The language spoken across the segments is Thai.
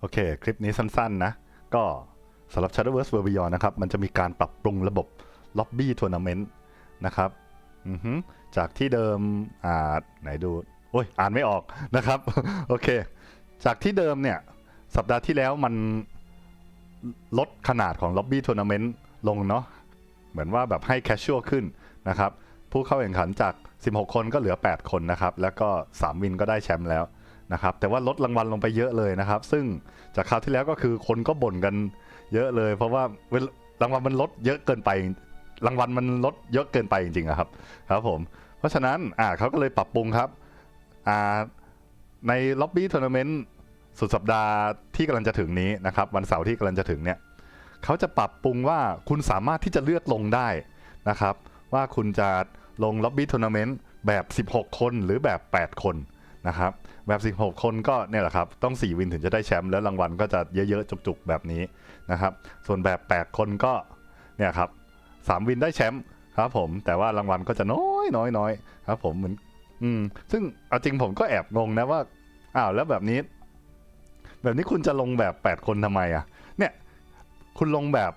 โอเค คลิปนี้สั้นๆนะ ก็สำหรับ Shadowverse World Beyond นะครับ มันจะมีการปรับปรุงระบบ Lobby Tournament นต์นะครับจากที่เดิมอ่าไหนดู โอ้ย อ่านไม่ออกนะครับ โอเค จากที่เดิมเนี่ย สัปดาห์ที่แล้วมันลดขนาดของ Lobby Tournament ลงเนาะ เหมือนว่าแบบให้ casual ขึ้นนะครับ ผู้เข้าแข่งขันจาก 16 คนก็เหลือ 8 คนนะครับ แล้วก็ 3 วินก็ได้แชมป์แล้ว นะครับแต่ว่าลดรางวัลลงไปเยอะเลยนะครับ ซึ่งจากคราวที่แล้วก็คือคนก็บ่นกันเยอะเลย เพราะว่ารางวัลมันลดเยอะเกินไป รางวัลมันลดเยอะเกินไปจริงๆครับครับผมเพราะฉะนั้นอ่าเขาก็เลยปรับปรุงครับอ่าในล็อบบี้ทัวร์นาเมนต์สุดสัปดาห์ที่กำลังจะถึงนี้นะครับวันเสาร์ที่กำลังจะถึงเนี่ยเขาจะปรับปรุงว่าคุณสามารถที่จะเลือกลงได้นะครับ ว่าคุณจะลงล็อบบี้ทัวร์นาเมนต์แบบ 16 คนหรือแบบ 8 คน นะครับแบบ16 คนก็เนี่ยแหละครับต้อง 4 วินถึงจะได้แชมป์แล้วรางวัลก็จะเยอะๆจุกๆแบบนี้นะครับส่วนแบบ 8 คนก็เนี่ยครับ3วินได้แชมป์ครับผมแต่ว่ารางวัลก็จะน้อยน้อยน้อยครับผมเหมือนอืมซึ่งเอาจริงผมก็แอบงงนะว่าอ้าวแล้วแบบนี้ แบบนี้คุณจะลงแบบ 8 คนทำไมอะเนี่ยคุณลงแบบ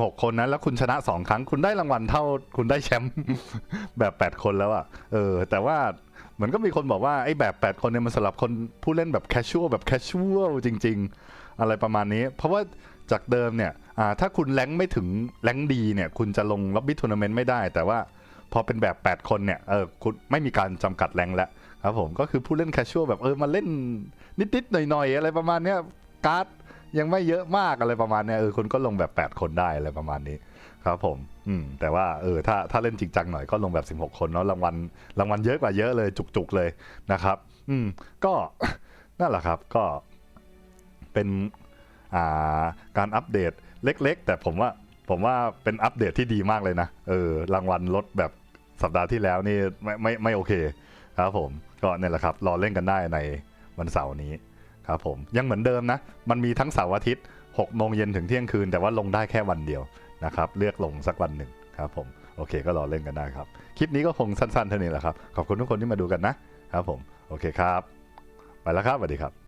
16 คนนะแล้วคุณชนะ 2 ครั้ง คุณได้รางวัลเท่าคุณได้แชมป์แบบ 8 คนแล้วอะเออแต่ว่า เหมือนก็มีคนบอกว่าไอ้แบบ 8 คนเนี่ยมันสำหรับคนผู้เล่นแบบแคชชวลแบบแคชชวลจริง ๆ อะไรประมาณนี้ เพราะว่าจากเดิมเนี่ยถ้าคุณแรงไม่ถึงแรงดีเนี่ย คุณจะลงล็อบบี้ทัวร์นาเมนต์ไม่ได้ แต่ว่าพอเป็นแบบ 8 คนเนี่ยเออคุณไม่มีการจำกัดแรงแล้วครับผมก็คือผู้เล่นแคชชวลแบบเออมาเล่นนิดๆหน่อยๆ อะไรประมาณเนี้ยการ์ด ยังไม่เยอะมากอะไรประมาณเนี้ยเออคุณก็ลงแบบ 8 คนได้อะไรประมาณนี้ครับผม อืม แต่ว่าเออถ้าถ้าเล่นจริงจังหน่อยก็ลงแบบ 16 คนเนาะรางวัลรางวัลเยอะกว่าเยอะเลยจุกๆเลยนะครับ อืม ก็นั่นแหละครับก็เป็นอ่าการอัปเดตเล็ก ๆ แต่ผมว่าผมว่าเป็นอัปเดตที่ดีมากเลยนะเออรางวัลลดแบบสัปดาห์ที่แล้วนี่ไม่ไม่ไม่โอเค ครับผม ก็เนี่ยแหละครับ รอเล่นกันได้ในวันเสาร์นี้ ครับผมยังเหมือนเดิมนะ มันมีทั้งเสาร์อาทิตย์6โมงเย็นถึงเที่ยงคืน แต่ว่าลงได้แค่วันเดียวนะครับ เลือกลงสักวันหนึ่งครับผมโอเคก็รอเล่นกันได้ครับ คลิปนี้ก็คงสั้นๆเท่านี้แหละครับ ขอบคุณทุกคนที่มาดูกันนะครับผม โอเคครับ ไปแล้วครับสวัสดีครับ